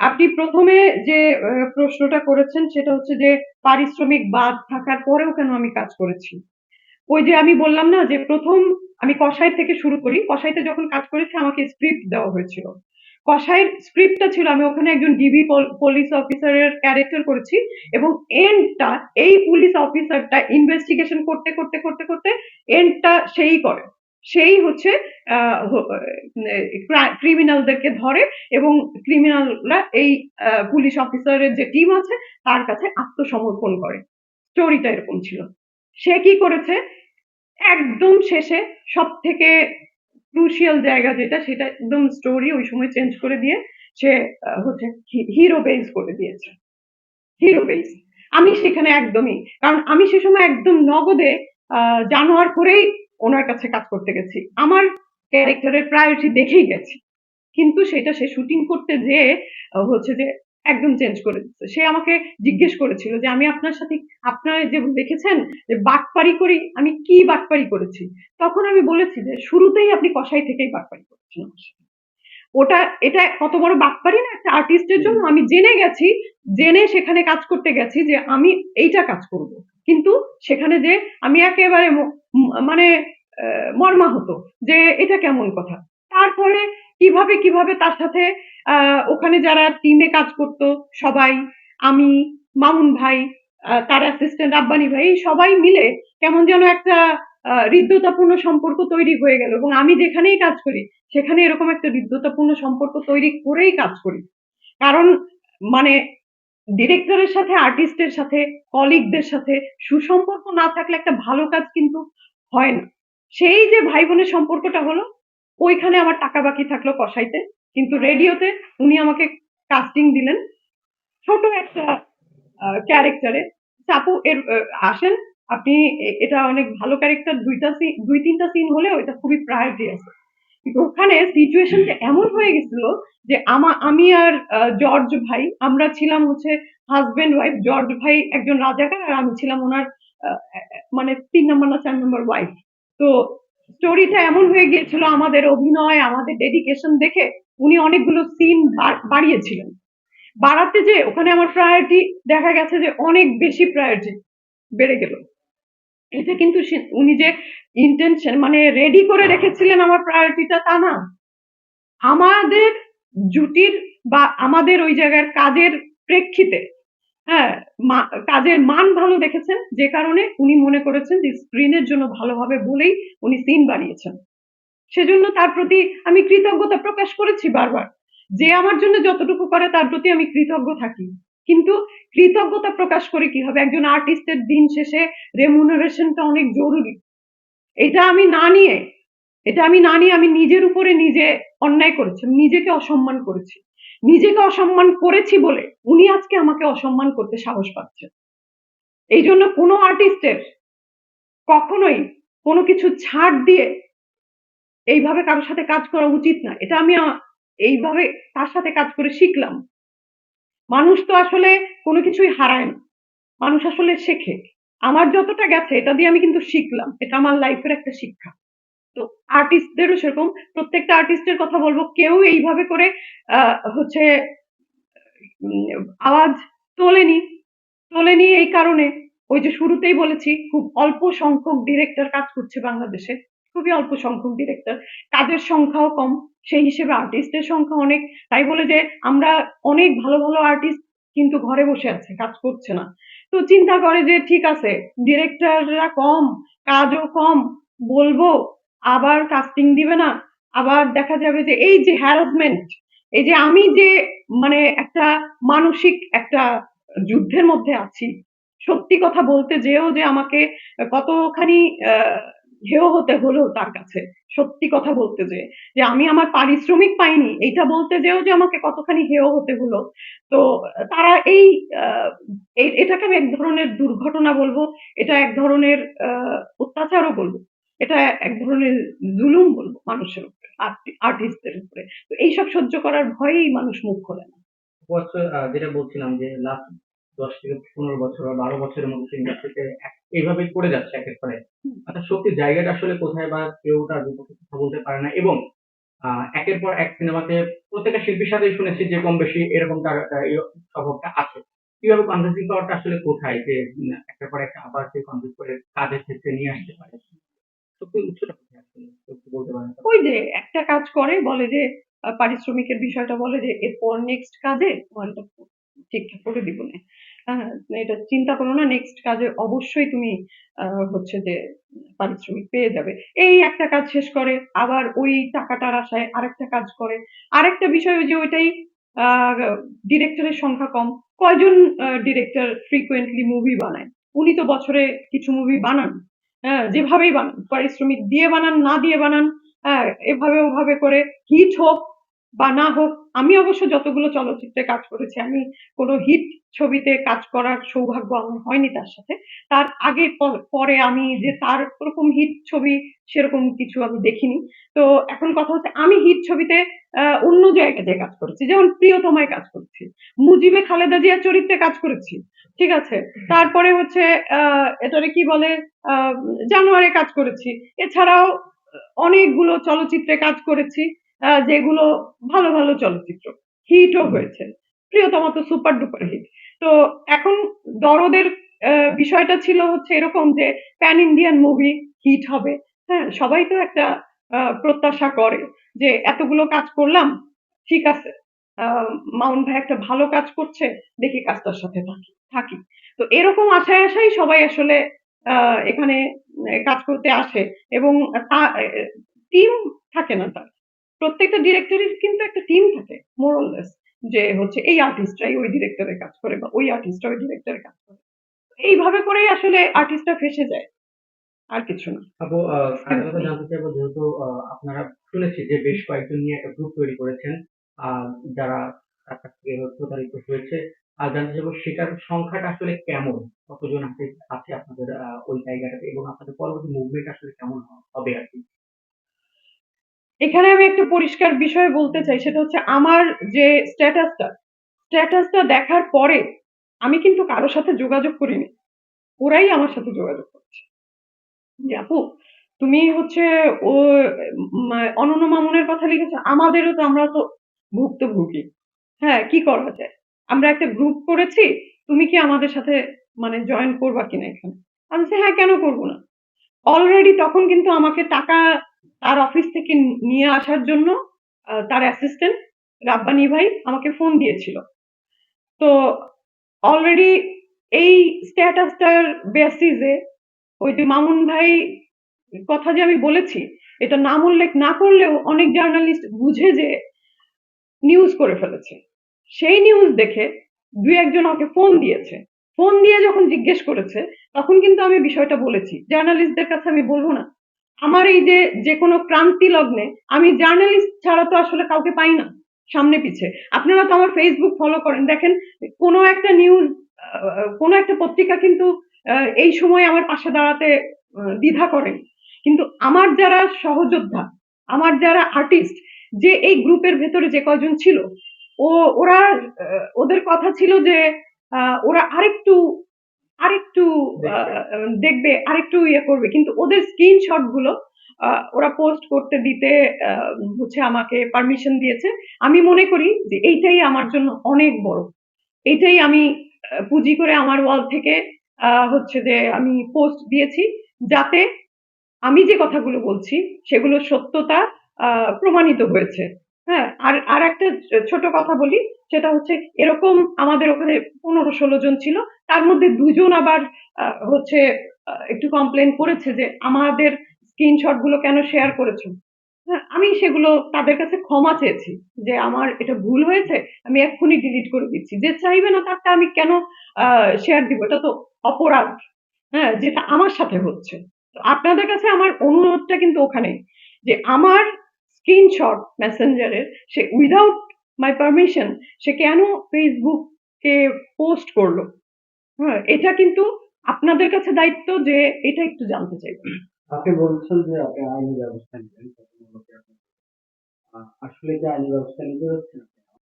আপনি প্রথমে যে প্রশ্নটা করেছেন সেটা হচ্ছে যে পারিশ্রমিক বাদ থাকার পরেও কেন আমি কাজ করেছি? ওই যে আমি বললাম না যে প্রথম আমি কসাই থেকে শুরু করি। কসাইতে যখন কাজ করেছি আমাকে স্ক্রিপ্ট দেওয়া হয়েছিল। কসাইয়ের স্ক্রিপ্টটা ছিল আমি ওখানে একজন ডিবি পুলিশ অফিসারের ক্যারেক্টার করেছি এবং এন্ডটা এই পুলিশ অফিসারটা ইনভেস্টিগেশন করতে করতে করতে করতে এন্ডটা সেই করে। সেই হচ্ছে ক্রিমিনালদেরকে ধরে এবং ক্রিমিনালরা এই পুলিশ অফিসারের যে টিম আছে তার কাছে আত্মসমর্পণ করে। স্টোরিটা এরকম ছিল। সে কি করেছে? একদম শেষে সব থেকে ক্রুশিয়াল জায়গা যেটা সেটা একদম স্টোরি ওই সময় চেঞ্জ করে দিয়ে সে হচ্ছে হিরো বেস করে দিয়েছে। হিরো বেস আমি সেখানে একদমই, কারণ আমি সে সময় একদম নগদে জানোয়ার করেই ওনার কাছে কাজ করতে গেছি। আমার ক্যারেক্টারের প্রায়োরিটি দেখেই গেছি। কিন্তু সেটা সে শুটিং করতে যে হচ্ছে যে একদম চেঞ্জ করে দিচ্ছে। সে আমাকে জিজ্ঞেস করেছিল যে, আমি আপনার সাথে, আপনার যে দেখেছেন যে বাটপারি করি, আমি কি বাটপারি করেছি? তখন আমি বলেছি যে, শুরুতেই আপনি কসাই থেকেই বাটপারি করেছেন। ওটা, এটা কত বড় বাটপারি না, একটা আর্টিস্টের জন্য আমি জেনে গেছি, জেনে সেখানে কাজ করতে গেছি যে, আমি এইটা কাজ করব। কিন্তু সেখানে যে আমি একেবারে মানে মর্মাহত যে এটা কেমন কথা? তারপরে কীভাবে কীভাবে তার সাথে ওখানে যারা টিমে কাজ করতো, সবাই, আমি, মামুন ভাই তার অ্যাসিস্ট্যান্ট আব্বানি ভাই সবাই মিলে কেমন যেন একটা হৃদ্যতাপূর্ণ সম্পর্ক তৈরি হয়ে গেল এবং আমি যেখানেই কাজ করি, সেখানে এরকম একটা হৃদ্যতাপূর্ণ সম্পর্ক তৈরি করেই কাজ করি। কারণ মানে ডিরেক্টরের সাথে আর্টিস্টের সাথে কলিগদের সাথে সুসম্পর্ক না থাকলে একটা ভালো কাজ কিন্তু হয় না। সেই যে ভাই বোনের সম্পর্কটা হলো, ওইখানে আমার টাকা বাকি থাকল কসাইতে কিন্তু রেডিওতে উনি আমাকে কাস্টিং দিলেন। ছোট একটা ক্যারেক্টারে চাপু এর আসেন, আপনি এটা অনেক ভালো ক্যারেক্টার দুইটা দুই তিনটা সিন হলে ওইটা খুবই প্রায়োরিটি আছে। ওখানে সিচুয়েশনটা এমন হয়ে গেছিল যে আমা, আমি আর জর্জ ভাই, আমরা ছিলাম হচ্ছে হাজবেন্ড ওয়াইফ জর্জ ভাই একজন রাজাকার আর আমি ছিলাম ওনার মানে তিন নম্বর না, চার নম্বর ওয়াইফ তো স্টোরিটা এমন হয়ে গিয়েছিল আমাদের অভিনয়, আমাদের ডেডিকেশন দেখে উনি অনেকগুলো সিন বাড়িয়েছিলেন। বাড়াতে যে ওখানে আমার প্রায়োরিটি দেখা গেছে যে অনেক বেশি প্রায়োরিটি বেড়ে গেল। এটা কিন্তু উনি যে ইন্টেনশন মানে রেডি করে রেখেছিলেন আমার প্রায়োরিটিটা তা না। আমাদের জুটির বা আমাদের ওই জায়গার কাজের প্রেক্ষিতে হ্যাঁ কাজের মান ভালো দেখেছেন, যে কারণে উনি মনে করেছেন যে স্ক্রিনের জন্য ভালো হবে বলেই উনি সিন বানিয়েছেন। সেজন্য তার প্রতি আমি কৃতজ্ঞতা প্রকাশ করেছি বারবার, যে আমার জন্য যতটুকু করে তার প্রতি আমি কৃতজ্ঞ থাকি। কিন্তু কৃতজ্ঞতা প্রকাশ করে কি হবে? একজন আর্টিস্টের দিন শেষে রেমুনারেশনটা অনেক জরুরি। এটা আমি না নিয়ে, এটা আমি না নিয়ে আমি নিজের উপরে নিজে অন্যায় করেছি নিজেকে অসম্মান করেছি। নিজেকে অসম্মান করেছি বলে উনি আজকে আমাকে অসম্মান করতে সাহস পাচ্ছেন। এই জন্য কোনো আর্টিস্টের কখনোই কোনো কিছু ছাড় দিয়ে এইভাবে কারোর সাথে কাজ করা উচিত না। এটা আমি এইভাবে তার সাথে কাজ করে শিখলাম। মানুষ তো আসলে কোনো কিছুই হারায় না। মানুষ আসলে শেখে। আমার যতটা গেছে, এটা দিয়ে আমি কিন্তু শিখলাম। এটা আমার লাইফের একটা শিক্ষা। তো আর্টিস্টদেরও সেরকম। প্রত্যেকটা আর্টিস্টের কথা বলব। কেউ এইভাবে করে হচ্ছে আওয়াজ তোলেনি। তোলেনি এই কারণে। ওই যে শুরুতেই বলেছি, খুব অল্প সংখ্যক ডিরেক্টর কাজ করছে বাংলাদেশে। খুবই অল্প সংখ্যক ডিরেক্টর কাজের সংখ্যাও কম, সেই হিসেবে আর্টিস্টের সংখ্যা অনেক। তাই বলে যে আমরা অনেক ভালো ভালো আর্টিস্ট কিন্তু ঘরে বসে আছে, কাজ করছে না। তো চিন্তা করে যে ঠিক আছে ডিরেক্টররা কম, কাজও কম, বলব, আবার কাস্টিং দিবে না। আবার দেখা যাবে যে এই যে হ্যারাসমেন্ট এই যে আমি যে মানে একটা মানসিক একটা যুদ্ধের মধ্যে আছি, সত্যি কথা বলতে যেও যে আমাকে কতখানি হেয় হতে হলো তার কাছে। সত্যি কথা বলতে যে যে আমি আমার পারিশ্রমিক পাইনি এটা বলতে যেও যে আমাকে কতখানি হেয় হতে হলো। তো তারা এই এটাকে আমি এক ধরনের দুর্ঘটনা বলব, এটা এক ধরনের অত্যাচারও বলব, এটা এক ধরনের জুলুম বলব মানুষের উপরে আর্টিস্টদের উপরে। তো এইসব সহ্য করার ভয়েই মানুষ মুখ খোলে না। যেটা বলছিলাম যে লাস্ট দশ থেকে পনেরো বছর বা বারো বছরের মধ্যে ইন্ডাস্ট্রিতে এইভাবেই করে যাচ্ছে একের পরে হুম। অর্থাৎ শক্তির জায়গাটা আসলে কোথায় বা কেউ তার বিপক্ষে কথা বলতে পারে না এবং একের পর এক সিনেমাতে প্রত্যেকটা শিল্পীর সাথেই শুনেছি যে কম বেশি এরকম তার স্বভাবটা আছে। কীভাবে কনভিন্সিং পাওয়ারটা আসলে কোথায় যে একটার পর একটা আবার সে কনভিন্স করে কাজের ক্ষেত্রে নিয়ে আসতে পারে? সত্যি উৎসটা ওই যে, একটা কাজ করে, বলে যে পারিশ্রমিকের বিষয়টা বলে যে, এরপর নেক্সট কাজে ঠিকঠাক করে দিব না। এটা চিন্তা করো না নেক্সট কাজে অবশ্যই তুমি হচ্ছে যে পারিশ্রমিক পেয়ে যাবে। এই একটা কাজ শেষ করে, আবার ওই টাকাটার আশায় আরেকটা কাজ করে। আরেকটা বিষয় যে ওইটাই ডিরেক্টরের সংখ্যা কম। কয়জন ডিরেক্টর ফ্রিকুয়েন্টলি মুভি বানায়? উনি তো বছরে কিছু মুভি বানান। হ্যাঁ যেভাবেই বানান, পারিশ্রমিক দিয়ে বানান, না দিয়ে বানান হ্যাঁ এভাবে ওভাবে করে হিট হোক বা না হোক, আমি অবশ্য যতগুলো চলচ্চিত্রে কাজ করেছি, আমি কোনো হিট ছবিতে কাজ করার সৌভাগ্য আমার হয়নি তার সাথে। তার আগে পরে আমি যে তার ওরকম হিট ছবি সেরকম কিছু আমি দেখিনি। তো এখন কথা হচ্ছে আমি হিট ছবিতে অন্য জায়গাতে কাজ করেছি, যেমন প্রিয়তমায় কাজ করেছি, মুজিবে খালেদা জিয়ার চরিত্রে কাজ করেছি, ঠিক আছে? তারপরে হচ্ছে এটারে কি বলে জানুয়ারি কাজ করেছি। এছাড়াও অনেকগুলো চলচ্চিত্রে কাজ করেছি। যেগুলো ভালো ভালো চলচ্চিত্র। হিটও হয়েছে। প্রিয়তমা তো সুপার ডুপার হিট তো এখন দরদের বিষয়টা ছিল হচ্ছে এরকম যে প্যান ইন্ডিয়ান মুভি হিট হবে। হ্যাঁ সবাই তো একটা প্রত্যাশা করে যে এতগুলো কাজ করলাম, ঠিক আছে। মাউন্ট ভাই একটা ভালো কাজ করছে, দেখি কাজটার সাথে থাকি থাকি। তো এরকম আশায় আশাই সবাই আসলে এখানে কাজ করতে আসে। এবং টিম থাকে না তার। প্রত্যেকটা ডিরেক্টরের কিন্তু একটা টিম থাকে মোরলেস যে হচ্ছে এই আর্টিস্টরাই ওই ডিরেক্টরের কাজ করে বা ওই আর্টিস্টরা ওই ডিরেক্টরের কাজ করে। এইভাবে করেই আসলে আর্টিস্টরা ফেসে যায় আর কিছু না। আপু কথা জানতে চাইব যেহেতু আপনারা শুনেছি যে বেশ কয়েকজন নিয়ে একটা গ্রুপ তৈরি করেছেন যারা প্রতারিত হয়েছে। আর জানতে চাইব সেটার সংখ্যাটা আসলে কেমন? কতজন আছে আছে আপনাদের ওই জায়গাটাতে এবং আপনাদের পরবর্তী মুভমেন্ট আসলে কেমন হবে আর কি? এখানে আমি একটা পরিষ্কার বিষয় বলতে চাই, সেটা হচ্ছে আমার যে স্ট্যাটাসটা স্ট্যাটাসটা দেখার পরে আমি কিন্তু কারোর সাথে যোগাযোগ করিনি। ওরাই আমার সাথে যোগাযোগ করছে। আপু, তুমি হচ্ছে ও অনন্য মামুনের কথা লিখেছো, আমাদেরও তো আমরা তো ভুক্তভোগী। হ্যাঁ কি করা যায়? আমরা একটা গ্রুপ করেছি, তুমি কি আমাদের সাথে মানে জয়েন করবা কিনা এখানে? আমি হ্যাঁ কেন করব না? অলরেডি তখন কিন্তু আমাকে টাকা তার অফিস থেকে নিয়ে আসার জন্য তার অ্যাসিস্ট্যান্ট রাব্বানি ভাই আমাকে ফোন দিয়েছিল। তো অলরেডি এই স্ট্যাটাসটার বেসিসে ওই যে মামুন ভাই কথা যে আমি বলেছি, এটা নাম উল্লেখ না করলেও অনেক জার্নালিস্ট বুঝে যে নিউজ করে ফেলেছে। সেই নিউজ দেখে দুই একজন আমাকে ফোন দিয়েছে। ফোন দিয়ে যখন জিজ্ঞেস করেছে, তখন কিন্তু আমি বিষয়টা বলেছি। জার্নালিস্টদের কাছে আমি বলব না। আমার এই যে যে কোনো ক্রান্তি লগ্নে আমি জার্নালিস্ট ছাড়া তো আসলে কাউকে পাই না, সামনে পিছে। আপনারা তো আমার ফেসবুক ফলো করেন। দেখেন, কোনো একটা নিউজ কোনো একটা পত্রিকা কিন্তু এই সময় আমার পাশে দাঁড়াতে দ্বিধা করেন কিন্তু আমার যারা সহযোদ্ধা, আমার যারা আর্টিস্ট যে এই গ্রুপের ভেতরে যে কয়জন ছিল, ও, ওরা ওদের কথা ছিল যে ওরা আরেকটু আরেকটু দেখবে। আরেকটু ইয়ে করবে। কিন্তু ওদের স্ক্রিনশটগুলো ওরা পোস্ট করতে দিতে হচ্ছে আমাকে পারমিশন দিয়েছে। আমি মনে করি যে এইটাই আমার জন্য অনেক বড়। এইটাই আমি পুঁজি করে আমার ওয়াল থেকে আহ, হচ্ছে যে আমি পোস্ট দিয়েছি যাতে আমি যে কথাগুলো বলছি সেগুলো সত্যতা প্রমাণিত হয়েছে। হ্যাঁ আর আর একটা ছোট কথা বলি, সেটা হচ্ছে এরকম আমাদের ওখানে পনেরো ষোলো জন ছিল, তার মধ্যে দুজন আবার হচ্ছে একটু কমপ্লেন করেছে যে আমাদের স্ক্রিনশটগুলো কেন শেয়ার করেছ? হ্যাঁ আমি সেগুলো তাদের কাছে ক্ষমা চেয়েছি যে আমার এটা ভুল হয়েছে, আমি এক্ষুনি ডিলিট করে দিচ্ছি। যে চাইবে না তারটা আমি কেন শেয়ার দিব? এটা তো অপরাধ হ্যাঁ যেটা আমার সাথে হচ্ছে। তো আপনাদের কাছে আমার অনুরোধটা কিন্তু ওখানে যে আমার স্ক্রিনশট মেসেঞ্জারের সে উইদাউট মাই পারমিশন সে কেন ফেসবুকে পোস্ট করল? হ্যাঁ এটা কিন্তু আপনাদের কাছে দায়িত্ব যে এটা একটু জানতে চাই আপনি বলছেন যে আপনি আইনি ব্যবস্থা নেবেন আসলে কি আইনি ব্যবস্থা নিতে হচ্ছে?